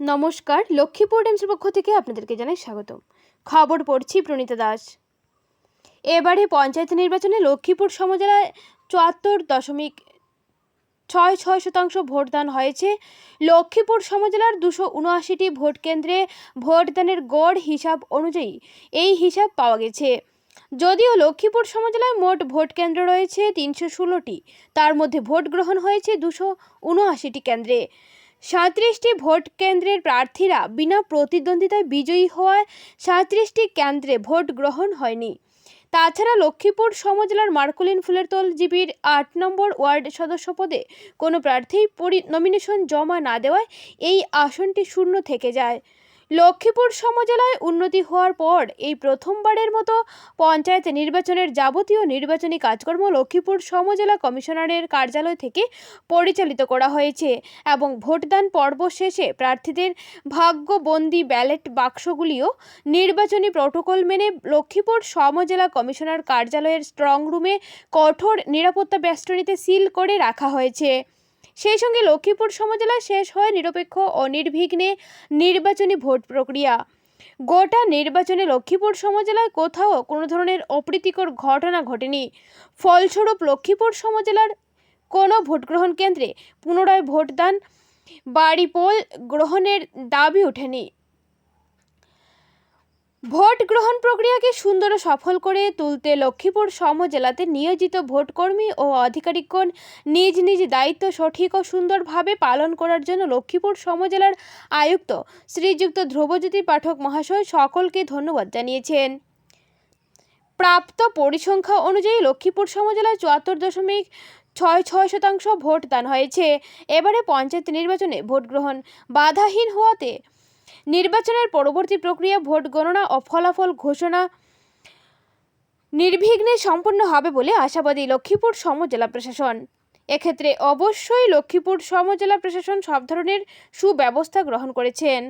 নমস্কার, লক্ষ্মীপুর টাইমসের পক্ষ থেকে আপনাদেরকে জানাই স্বাগতম। খবর পড়ছি প্রণীতা দাস। এবারে পঞ্চায়েত নির্বাচনে লক্ষ্মীপুর সমজেলায় চুয়াত্তর দশমিক ছয় ছয় শতাংশ ভোটদান হয়েছে। লক্ষ্মীপুর সমজেলার দুশো উনআশিটি ভোট কেন্দ্রে ভোটদানের গড় হিসাব অনুযায়ী এই হিসাব পাওয়া গেছে। যদিও লক্ষ্মীপুর সমজেলায় মোট ভোট কেন্দ্র রয়েছে তিনশো ষোলোটি, তার মধ্যে ভোট গ্রহণ হয়েছে দুশো উনআশিটি কেন্দ্রে। সাঁত্রিশটি ভোট কেন্দ্রের প্রার্থীরা বিনা প্রতিদ্বন্দ্বিতায় বিজয়ী হওয়ায় সাঁত্রিশটি কেন্দ্রে ভোট গ্রহণ হয়নি। তাছাড়া লক্ষ্মীপুর সমজেলার মার্কুলিন ফুলেরতল জিপির আট নম্বর ওয়ার্ড সদস্য পদে কোনো প্রার্থী পরি নমিনেশন জমা না দেওয়ায় এই আসনটি শূন্য থেকে যায়। লক্ষ্মীপুর সমজেলায় উন্নতি হওয়ার পর এই প্রথমবারের মতো পঞ্চায়েত নির্বাচনের যাবতীয় নির্বাচনী কাজকর্ম লক্ষ্মীপুর সমজেলা কমিশনারের কার্যালয় থেকে পরিচালিত করা হয়েছে এবং ভোটদান পর্ব শেষে প্রার্থীদের ভাগ্যবন্দি ব্যালট বাক্সগুলিও নির্বাচনী প্রটোকল মেনে লক্ষ্মীপুর সমজেলা কমিশনার কার্যালয়ের স্ট্রং রুমে কঠোর নিরাপত্তা বেষ্টনীতে সিল করে রাখা হয়েছে। সেই সঙ্গে লক্ষ্মীপুর সমজেলা শেষ হয় নিরপেক্ষ ও নির্বিঘ্নে নির্বাচনী ভোট প্রক্রিয়া। গোটা নির্বাচনে লক্ষ্মীপুর সমজেলায় কোথাও কোনো ধরনের অপ্রীতিকর ঘটনা ঘটেনি। ফলস্বরূপ লক্ষ্মীপুর সমজেলার কোনো ভোটগ্রহণ কেন্দ্রে পুনরায় ভোটদান বাড়ি পোল গ্রহণের দাবি ওঠেনি। ভোট গ্রহণ প্রক্রিয়াকে সুন্দর ও সফল করে তুলতে লক্ষ্মীপুর সমজেলাতে নিয়োজিত ভোটকর্মী ও আধিকারিকগণ নিজ নিজ দায়িত্ব সঠিক ও সুন্দরভাবে পালন করার জন্য লক্ষ্মীপুর সমজেলার আয়ুক্ত শ্রীযুক্ত ধ্রুবজ্যোতি পাঠক মহাশয় সকলকে ধন্যবাদ জানিয়েছেন। প্রাপ্ত পরিসংখ্যা অনুযায়ী লক্ষ্মীপুর সমজেলায় চুয়াত্তর দশমিক ছয় ছয় শতাংশ ভোট দান হয়েছে। এবারে পঞ্চায়েত নির্বাচনে ভোট গ্রহণ বাধাহীন হওয়াতে নির্বাচনের পরবর্তী প্রক্রিয়া, ভোট গণনা ও ফলাফল ঘোষণা নির্বিঘ্নে সম্পন্ন হবে বলে আশাবাদী লক্ষ্মীপুর সমজেলা প্রশাসন। এক্ষেত্রে অবশ্যই লক্ষ্মীপুর সমজেলা প্রশাসন সব ধরনের সুব্যবস্থা গ্রহণ করেছেন।